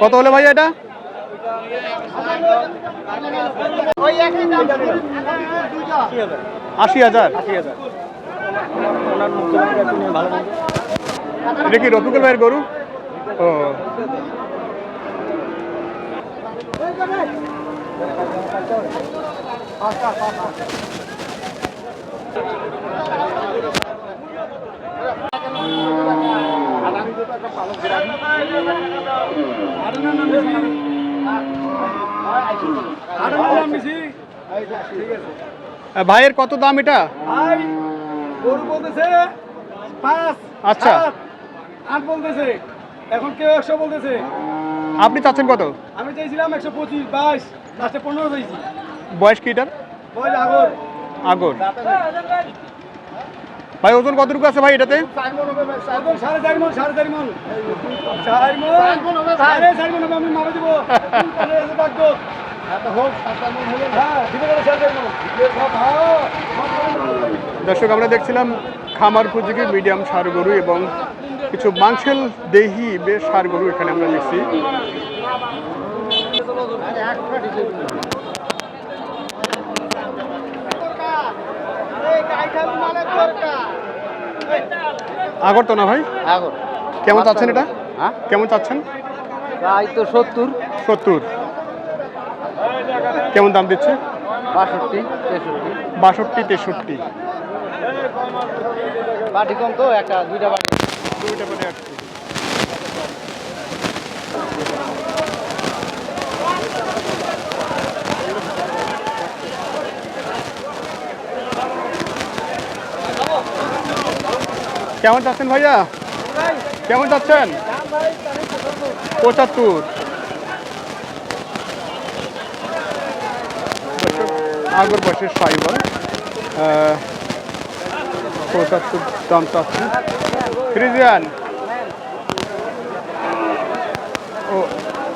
কত হলো ভাই এটা? আশি হাজার। এটা কি রফিকুল ভাইয়ের গরু? ও। আহ, ভাইয়ের কত দাম এটা? গরু বলতেছে পাঁচ আচ্ছা। এখন কেউ একশো বলতেছে। আপনি চাচ্ছেন কত? আমি চাইছিলাম একশো পঁচিশ বাইশ লাস্টে পনেরো চাইছি। বয়স কি এটার? বয়স আগর। আগর। ভাই, ওজন কতটুকু আছে ভাই এটাতে। দর্শক, আমরা দেখছিলাম খামার উপযোগী মিডিয়াম সার গরু এবং কিছু মাংসেল দেহি বেশ সার গরু এখানে আমরা দেখছি আগর তো না ভাই? আগর। কেমন চাচ্ছেন এটা? হ্যাঁ? কেমন চাচ্ছেন? ভাই তো সত্তর। সত্তর। কেমন দাম দিচ্ছে? বাষট্টি তেষট্টি। বাষট্টি তেষট্টি। বাটি কম তো একটা দুইটা বাটি। দুইটা করে কেমন চাচ্ছেন ভাইয়া? কেমন চাচ্ছেন? পঁচাত্তর। আগর বয়সের সাইবল পঁচাত্তর দাম চাচ্ছে। ফ্রিজিয়ান। ও,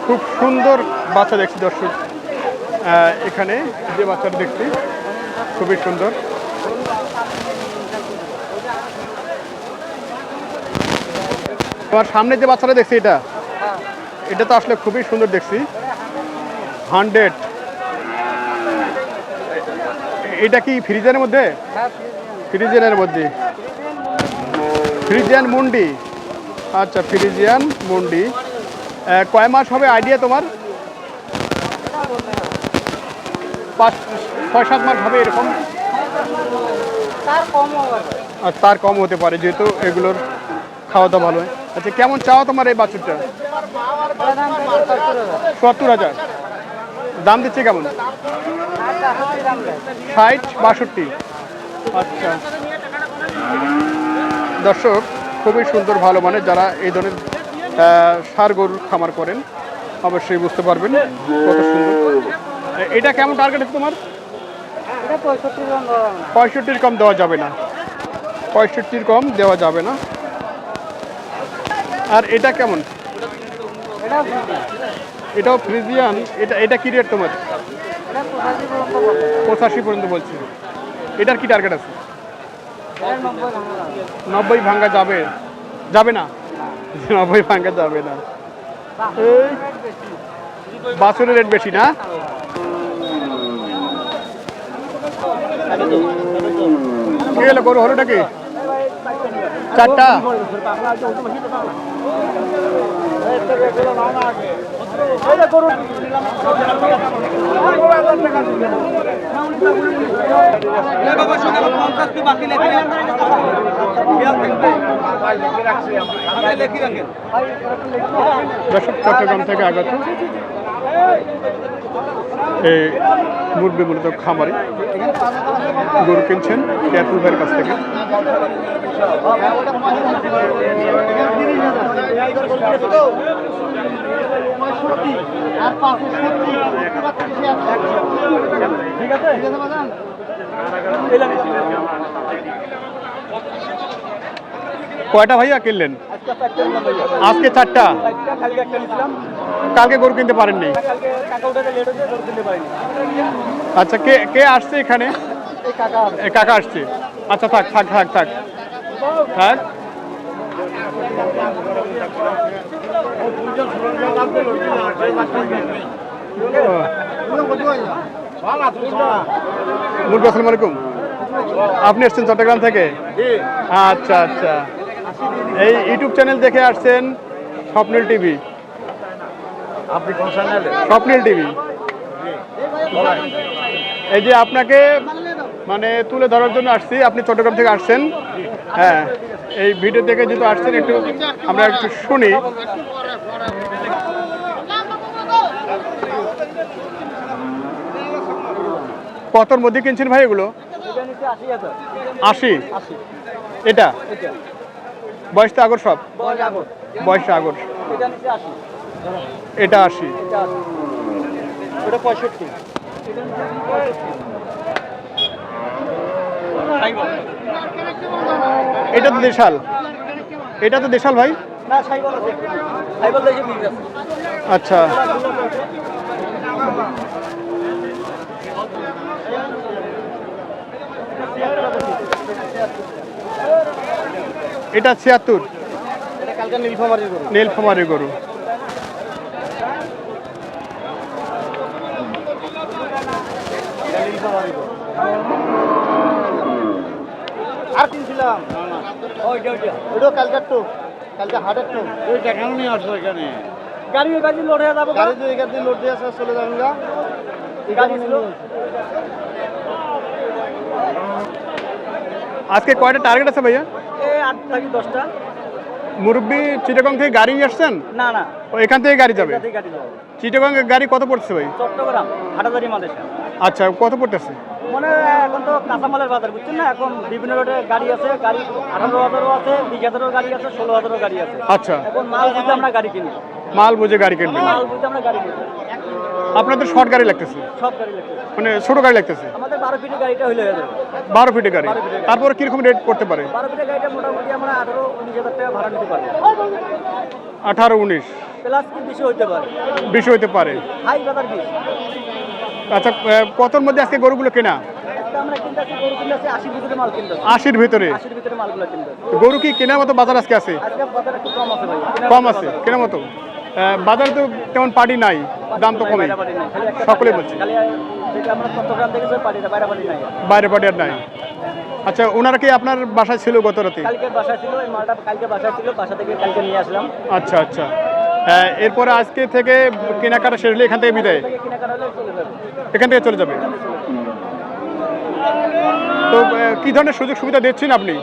খুব সুন্দর বাচ্চা দেখছি দর্শক। এখানে যে বাচ্চাটা দেখছি, খুবই সুন্দর। তোমার সামনে যে বাচ্চাটা দেখছি এটা এটা তো আসলে খুবই সুন্দর দেখছি। হান্ড্রেড। এটা কি ফ্রিজারের মধ্যে? ফ্রিজিয়ানের মধ্যে। ফ্রিজিয়ান মুন্ডি। আচ্ছা ফ্রিজিয়ান মুন্ডি। কয় মাস হবে আইডিয়া তোমার? পাঁচ ছয় সাত মাস হবে এরকম? আর তার কম হতে পারে যেহেতু এগুলোর খাওয়া দাওয়া ভালো হয়। আচ্ছা কেমন চাও তোমার এই বাছুরটা? সত্তর হাজার। দাম দিচ্ছে কেমন? ষাট বাষট্টি। আচ্ছা। দর্শক খুবই সুন্দর ভালো মানে যারা এই ধরনের ষাঁড় গরুর খামার করেন অবশ্যই বুঝতে পারবেন কত সুন্দর। এটা কেমন টার্গেট আছে তোমার? পঁয়ষট্টির কম দেওয়া যাবে না। পঁয়ষট্টির কম দেওয়া যাবে না। আর এটা কেমন? এটাও ফ্রিজিয়ান। এটা এটা কি রেট তোমার? পঁচাশি পর্যন্ত বলছি। এটার কি টার্গেট আছে? নব্বই ভাঙ্গা যাবে। যাবে না? নব্বই ভাঙ্গা যাবে না। বাছুরের রেট বেশি না? গরু হলোটা কি? চারটা দর্শক চট্টগ্রাম থেকে আগত। এই মুরগি মূলত খামারে। গরু কিনছেন ভাইয়ের কাছ থেকে। কয়টা ভাইয়া কিনলেন? আজকে চারটা? কালকে গরু কিনতে পারেননি? আচ্ছা কে কে আসছে এখানে? কাকা আসছে। আচ্ছা থাক থাক থাক থাক। থাক আসসালামু আলাইকুম। আপনি এসছেন চট্টগ্রাম থেকে? আচ্ছা আচ্ছা। এই ইউটিউব চ্যানেল দেখে আসছেন স্বপ্নিল টিভি। আপনি কোন চ্যানেলে স্বপ্নিল টিভি। এই যে আপনাকে মানে তুলে ধরার জন্য আসছি আপনি চট্টগ্রাম থেকে আসছেন। হ্যাঁ এই ভিডিও থেকে যেহেতু আসছেন একটু আমরা একটু শুনি। কতর মধ্যে কিনছেন ভাই এগুলো? আশি। এটা? বয়সটা আগর সব? বয়স আগর। বয়সটা আগর। এটা আশি। ওটা পঁয়ষট্টি। এটা তো দেশাল। এটা তো দেশাল ভাই? না সাইবল আছে সাইবল দেখে মিল আছে আচ্ছা এটা ছিয়াত্তর। এটা কালকে নীলফামারির গরু। নীলফামারি গরু। এটা নীলফামারির গরু আর কিনছিলাম। ওইটা ওইটা ওইটা কালকের তো কালকে হাটের তো ওই দেখানো নিয়ে আসছো এখানে। গাড়ি ওই গাড়ি লোড হয়ে যাব গাড়ি তো এখান থেকে লোড দিয়ে আসা চলে যাবেন গা। গাড়ি ছিল। আজকে কয়টা টার্গেট আছে ভাইয়া? এই আট দশটা। মুরব্বী চিটাগং থেকে গাড়ি আসছেন? না না। ও এখান থেকে গাড়ি যাবে? চিটাগং গাড়ি কত পড়ছে ভাই? চট্টগ্রাম হাটাদারি মাদেশা আচ্ছা কত পড়তেছে? মনে এখন তো কাঁচামালের বাজার বুঝছেন না? এখন বিভিন্ন রোডে গাড়ি আছে গাড়ি আঠারো হাজারও আছে বিশ হাজারও গাড়ি আছে ষোলো হাজারও গাড়ি আছে। আচ্ছা। এখন মাল বুঝে আমরা গাড়ি কিনি। মাল বুঝে গাড়ি কিনবেন মাল বুঝে আমরা গাড়ি কিনি আপনাদের শর্ট গাড়ি লাগতেছে? সব গাড়ি লাগবে মানে ছোট গাড়ি লাগতেছে? আমাদের বারো ফিটের গাড়িটা হইলে হয়ে যাবে। বারো ফিটের গাড়ি। তারপরে কীরকম রেট করতে পারে? বারো ফিটের গাড়িটা মোটামুটি আমরা আঠারো উনিশ হাজার টাকা ভাড়া নিতে পারব। আঠারো উনিশ। প্লাস কি বেশি হইতে পারে? বেশি হইতে পারে। হাই বাজার বিশ আচ্ছা কতর মধ্যে আজকে গরুগুলো কেনা? আশির ভিতরে গরু কি কেনার মতো বাজার আজকে আছে? কম আছে। কেনার মতো? বাজার তো তেমন পার্টি নাই দাম তো কমে সকলে বলছে। বাইরে পার্টি আর নাই। আচ্ছা ওনারা কি আপনার বাসায় ছিল গত রাতে? কালকে বাসায় ছিল এই মালটা কালকে বাসায় ছিল বাসা থেকে কালকে নিয়ে আসলাম। আচ্ছা আচ্ছা। এরপরে আজকে থেকে কেনাকাটা শেষ হলে এখান থেকে বিদায়? এখান থেকে চলে যাবে। তো কি ধরনের সুযোগ সুবিধা দিচ্ছেন আপনি?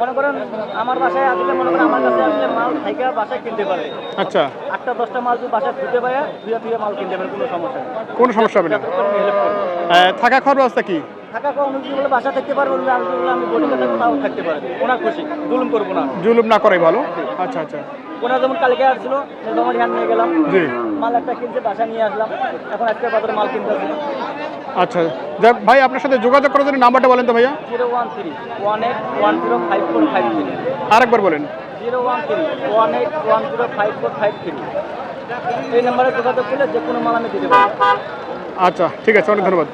মনে করেন আমার বাসায় আসলে মনে করেন আমার কাছে আসলে মাল থাইকা বাসায় কিনতে পারে। আচ্ছা। আটটা দশটা মাল যদি বাসায় ধুতে পারে ধুয়ে ধুয়ে মাল কিনতে পারে কোনো সমস্যা নেই। কোনো সমস্যা হবে না। থাকা খাওয়ার ব্যবস্থা কি? থাকা কম বলে বাসা থাকতে পারব আমি থাকব তাও থাকতে ওনার খুশি জুলুম করব না। জুলুম না করাই ভালো। আচ্ছা আচ্ছা। ওনার যেমন কালকে আসছিল নীলফামারি হাট নিয়ে গেলাম। জি। মাল একটা কিনছে বাসা নিয়ে আসলাম। এখন আজকে বাজারে মাল কিনতে আচ্ছা যাক ভাই আপনার সাথে যোগাযোগ করার জন্য নাম্বারটা বলেন তো ভাইয়া। Zero one three one eight one zero five four five three. আরেকবার বলেন। Zero one three one eight one zero five four five three. এই নাম্বারে যোগাযোগ করলে যে কোনো মাল আমি দিতে পারি আচ্ছা ঠিক আছে অনেক ধন্যবাদ।